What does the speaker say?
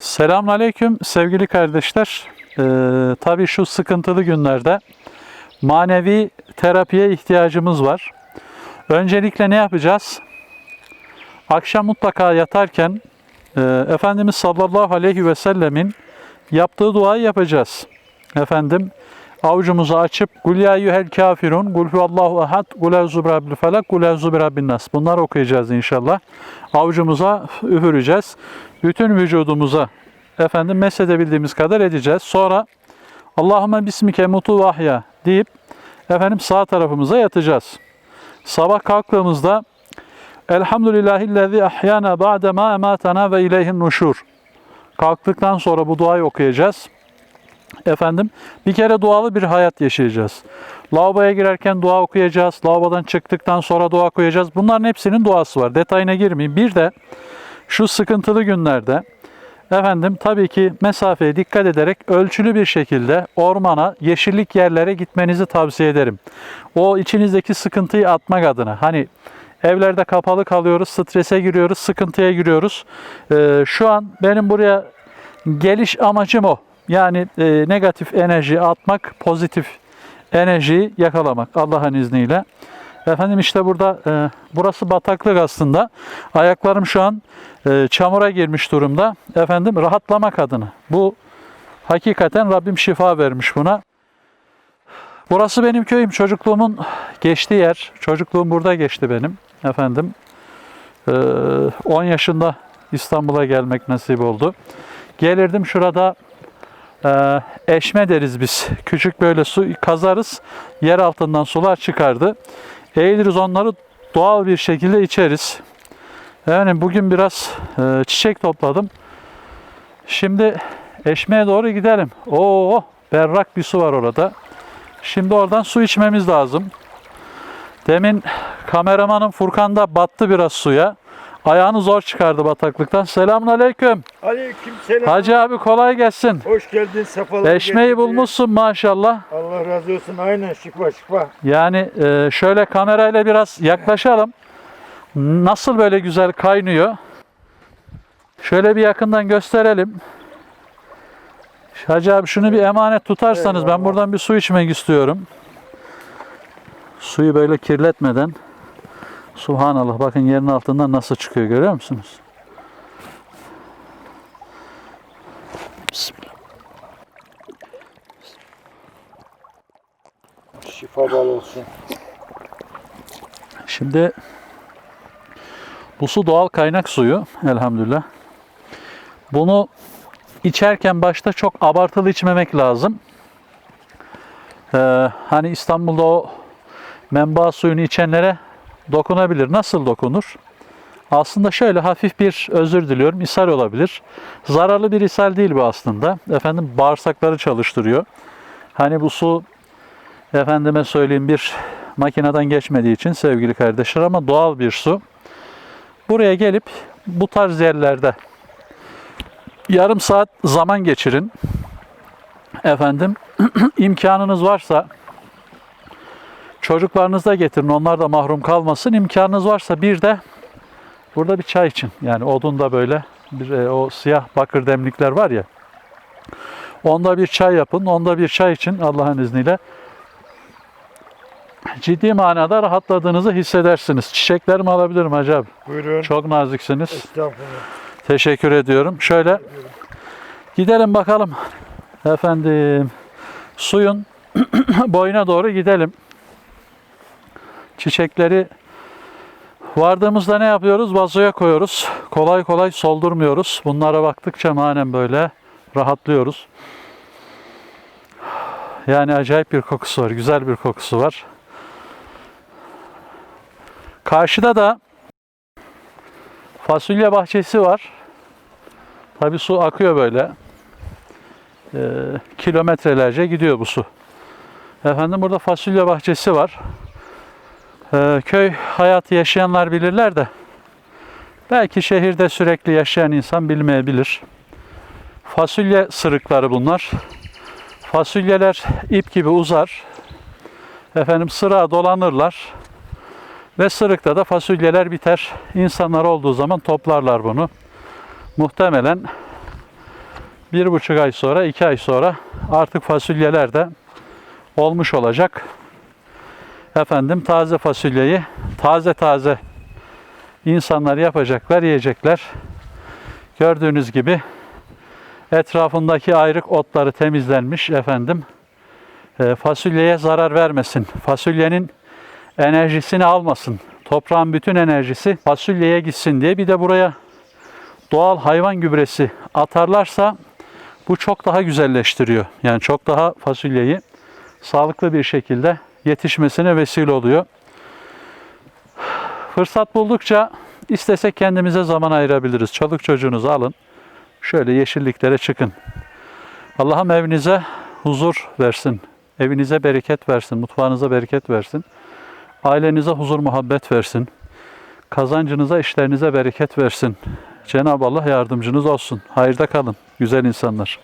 Selamünaleyküm sevgili kardeşler. Ee, tabii şu sıkıntılı günlerde manevi terapiye ihtiyacımız var. Öncelikle ne yapacağız? Akşam mutlaka yatarken e, Efendimiz sallallahu aleyhi ve sellemin yaptığı duayı yapacağız. Efendim avucumuzu açıp Kul ya eyyuhel kafirun, Kul huvallahu ahad, Kul euzu birabbil felak, Kul euzu birabbin nas. Bunları okuyacağız inşallah. Avucumuza üfüreceğiz. Bütün vücudumuza efendim mesedebildiğimiz kadar edeceğiz. Sonra Allahümme bismike mutu vahya deyip efendim sağ tarafımıza yatacağız. Sabah kalktığımızda Elhamdülillahillezî ahyana ba'de ma ematena ve ileyhin nuşur. Kalktıktan sonra bu duayı okuyacağız. Efendim bir kere dualı bir hayat yaşayacağız. Lavaboya girerken dua okuyacağız. Lavabodan çıktıktan sonra dua okuyacağız. Bunların hepsinin duası var. Detayına girmeyeyim. Bir de şu sıkıntılı günlerde efendim tabii ki mesafeye dikkat ederek ölçülü bir şekilde ormana, yeşillik yerlere gitmenizi tavsiye ederim. O içinizdeki sıkıntıyı atmak adına. Hani evlerde kapalı kalıyoruz, strese giriyoruz, sıkıntıya giriyoruz. Ee, şu an benim buraya geliş amacım o. Yani e, negatif enerji atmak, pozitif enerjiyi yakalamak Allah'ın izniyle. Efendim işte burada e, burası bataklık aslında. Ayaklarım şu an e, çamura girmiş durumda. Efendim rahatlamak adına. Bu hakikaten Rabbim şifa vermiş buna. Burası benim köyüm. Çocukluğumun geçtiği yer. Çocukluğum burada geçti benim. Efendim e, 10 yaşında İstanbul'a gelmek nasip oldu. Gelirdim şurada e, eşme deriz biz. Küçük böyle su kazarız. Yer altından sular çıkardı. Eğiliriz onları doğal bir şekilde içeriz. Yani bugün biraz e, çiçek topladım. Şimdi eşmeye doğru gidelim. Oo, berrak bir su var orada. Şimdi oradan su içmemiz lazım. Demin kameramanım Furkan da battı biraz suya. Ayağını zor çıkardı bataklıktan. Selamun aleyküm. Aleyküm selam. Hacı abi kolay gelsin. Hoş geldin sefalar. Eşmeyi getirdin. bulmuşsun maşallah. Allah razı olsun. Aynen şifa şifa. Yani e, şöyle kamerayla biraz yaklaşalım. Nasıl böyle güzel kaynıyor. Şöyle bir yakından gösterelim. Hacı abi şunu bir emanet tutarsanız ben Eyvallah. buradan bir su içmek istiyorum. Suyu böyle kirletmeden. Subhanallah bakın yerin altından nasıl çıkıyor görüyor musunuz? Bismillah. Şifa bal olsun. Şimdi bu su doğal kaynak suyu elhamdülillah. Bunu içerken başta çok abartılı içmemek lazım. Ee, hani İstanbul'da o menba suyunu içenlere dokunabilir. Nasıl dokunur? Aslında şöyle hafif bir özür diliyorum. ishal olabilir. Zararlı bir ishal değil bu aslında. Efendim bağırsakları çalıştırıyor. Hani bu su efendime söyleyeyim bir makineden geçmediği için sevgili kardeşler ama doğal bir su. Buraya gelip bu tarz yerlerde yarım saat zaman geçirin. Efendim imkanınız varsa çocuklarınızı da getirin. Onlar da mahrum kalmasın. İmkanınız varsa bir de burada bir çay için. Yani odunda böyle bir e, o siyah bakır demlikler var ya. Onda bir çay yapın. Onda bir çay için Allah'ın izniyle ciddi manada rahatladığınızı hissedersiniz. Çiçeklerimi alabilirim Hacı abi. Buyurun. Çok naziksiniz. Estağfurullah. Teşekkür ediyorum. Şöyle gidelim bakalım. Efendim suyun boyuna doğru gidelim. Çiçekleri vardığımızda ne yapıyoruz? Vazoya koyuyoruz. Kolay kolay soldurmuyoruz. Bunlara baktıkça manen böyle rahatlıyoruz. Yani acayip bir kokusu var. Güzel bir kokusu var. Karşıda da fasulye bahçesi var. Tabi su akıyor böyle. Ee, kilometrelerce gidiyor bu su. Efendim burada fasulye bahçesi var. Ee, köy hayatı yaşayanlar bilirler de belki şehirde sürekli yaşayan insan bilmeyebilir. Fasulye sırıkları bunlar. Fasulyeler ip gibi uzar. Efendim sıra dolanırlar. Ve sırıkta da fasulyeler biter. İnsanlar olduğu zaman toplarlar bunu. Muhtemelen bir buçuk ay sonra, iki ay sonra artık fasulyeler de olmuş olacak. Efendim taze fasulyeyi taze taze insanlar yapacaklar, yiyecekler. Gördüğünüz gibi etrafındaki ayrık otları temizlenmiş efendim. E, fasulyeye zarar vermesin. Fasulyenin enerjisini almasın. Toprağın bütün enerjisi fasulyeye gitsin diye bir de buraya doğal hayvan gübresi atarlarsa bu çok daha güzelleştiriyor. Yani çok daha fasulyeyi sağlıklı bir şekilde yetişmesine vesile oluyor. Fırsat buldukça istesek kendimize zaman ayırabiliriz. Çoluk çocuğunuzu alın. Şöyle yeşilliklere çıkın. Allah'ım evinize huzur versin. Evinize bereket versin. Mutfağınıza bereket versin. Ailenize huzur muhabbet versin. Kazancınıza, işlerinize bereket versin. Cenab-ı Allah yardımcınız olsun. Hayırda kalın güzel insanlar.